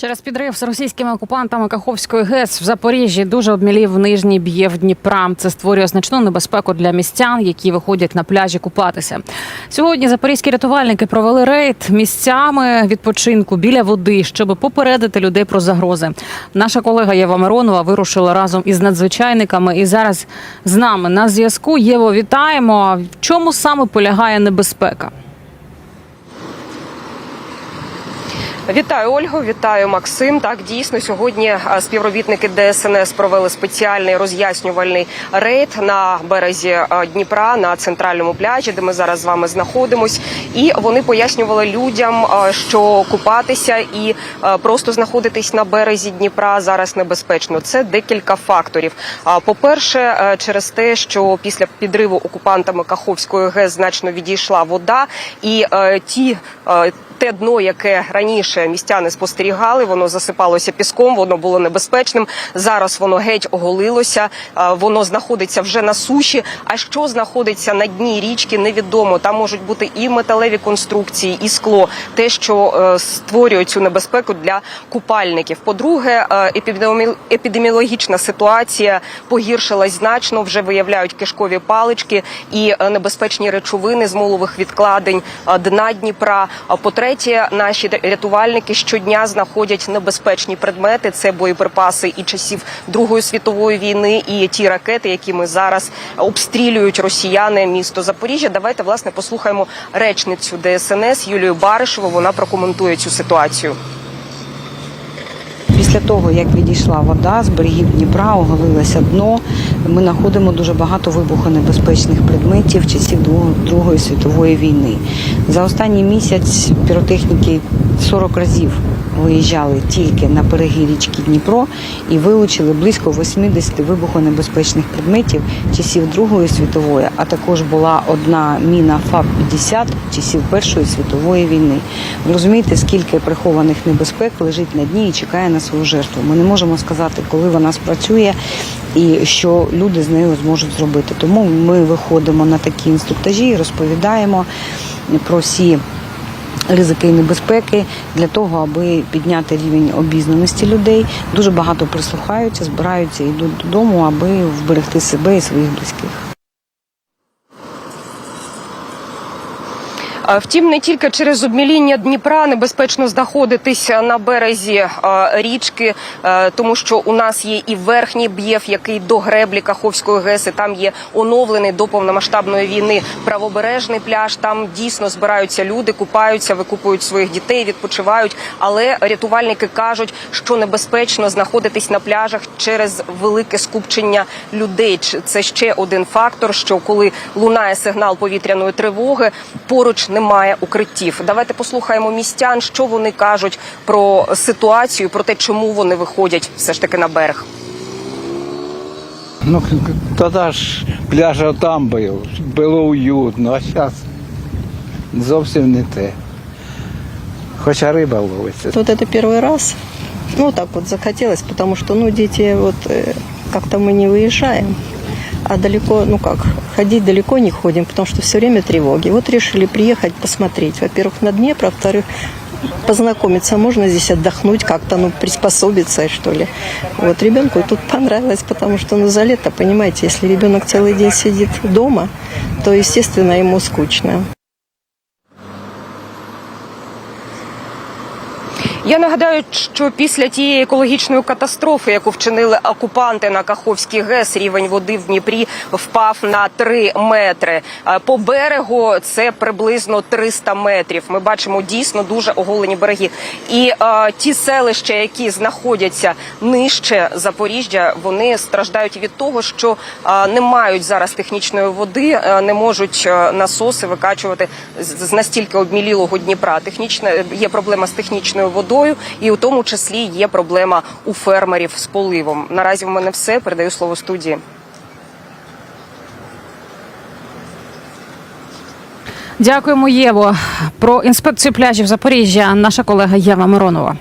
Через підрив з російськими окупантами Каховської ГЕС в Запоріжжі дуже обмілів нижній б'єв Дніпра. Це створює значну небезпеку для містян, які виходять на пляжі купатися. Сьогодні запорізькі рятувальники провели рейд місцями відпочинку біля води, щоб попередити людей про загрози. Наша колега Єва Миронова вирушила разом із надзвичайниками і зараз з нами на зв'язку. Єво, вітаємо. В чому саме полягає небезпека? Вітаю Ольгу, вітаю Максим. Так дійсно сьогодні співробітники ДСНС провели спеціальний роз'яснювальний рейд на березі Дніпра на центральному пляжі, де ми зараз з вами знаходимось. І вони пояснювали людям, що купатися і просто знаходитись на березі Дніпра зараз небезпечно. Це декілька факторів. А, По-перше, е, через те, що після підриву окупантами Каховської ГЕС значно відійшла вода, і е, ті. Те дно, яке раніше містяни спостерігали, воно засипалося піском, воно було небезпечним. Зараз воно геть оголилося, воно знаходиться вже на суші. А що знаходиться на дні річки, невідомо. Там можуть бути і металеві конструкції, і скло, те, що е, створює цю небезпеку для купальників. По-друге, е, епідеміологічна ситуація погіршилась значно. Вже виявляють кишкові палички і е, небезпечні речовини з молових відкладень дна Дніпра. А по-третє, наші рятувальники щодня знаходять небезпечні предмети. Це боєприпаси і часів Другої світової війни, і ті ракети, якими зараз обстрілюють росіяни місто Запоріжжя. Давайте власне послухаємо речницю ДСНС Юлію Баришеву. Вона прокоментує цю ситуацію. Після того, як відійшла вода з берегів Дніпра, оголилося дно, ми знаходимо дуже багато вибухонебезпечних предметів часів Другої- світової війни. За останній місяць піротехніки 40 разів виїжджали тільки на береги річки Дніпро і вилучили близько 80 вибухонебезпечних предметів часів Другої світової, а також була одна міна ФАП-50 часів Першої світової війни. Ви розумієте, скільки прихованих небезпек лежить на дні і чекає на свою жертву. Ми не можемо сказати, коли вона спрацює і що люди з нею зможуть зробити. Тому ми виходимо на такі інструктажі і розповідаємо про всі ризики і небезпеки для того, аби підняти рівень обізнаності людей. Дуже багато прислухаються, збираються йдуть додому, аби вберегти себе і своїх близьких. Втім, не тільки через обміління Дніпра небезпечно знаходитись на березі річки, тому що у нас є і верхній б'єв, який до греблі Каховської ГЕС, і там є оновлений до повномасштабної війни правобережний пляж. Там дійсно збираються люди, купаються, викупують своїх дітей, відпочивають. Але рятувальники кажуть, що небезпечно знаходитись на пляжах через велике скупчення людей. Це ще один фактор, що коли лунає сигнал повітряної тривоги, поруч немає укриттів. Давайте послухаємо містян, що вони кажуть про ситуацію, про те, чому вони виходять все ж таки на берег. Ну, тоді ж пляж там був, було уютно, а зараз зовсім не те. Хоча риба ловиться. Вот это первый раз. Ну, так вот захотелось, потому что, ну, дети, вот, э, как-то мы не выезжаем. А далеко, ну как, ходить далеко не ходим, потому что все время тревоги. Вот решили приехать посмотреть. Во-первых, на Днепр, а во-вторых, познакомиться можно здесь отдохнуть, как-то, ну, приспособиться, что ли. Вот ребенку тут понравилось, потому что, ну, за лето, понимаете, если ребенок целый день сидит дома, то, естественно, ему скучно. Я нагадаю, що після тієї екологічної катастрофи, яку вчинили окупанти на Каховській ГЕС, рівень води в Дніпрі впав на 3 метри. Е, По берегу це приблизно 300 метрів. Ми бачимо дійсно дуже оголені береги. І е, ті селища, які знаходяться нижче Запоріжжя, вони страждають від того, що е, не мають зараз технічної води, е, не можуть е, насоси викачувати з настільки обмілілого Дніпра. Технічна є проблема з технічною водою, і у тому числі є проблема у фермерів з поливом. Наразі в мене все. Передаю слово студії. Дякуємо, Єво. Про інспекцію пляжів Запоріжжя наша колега Єва Миронова.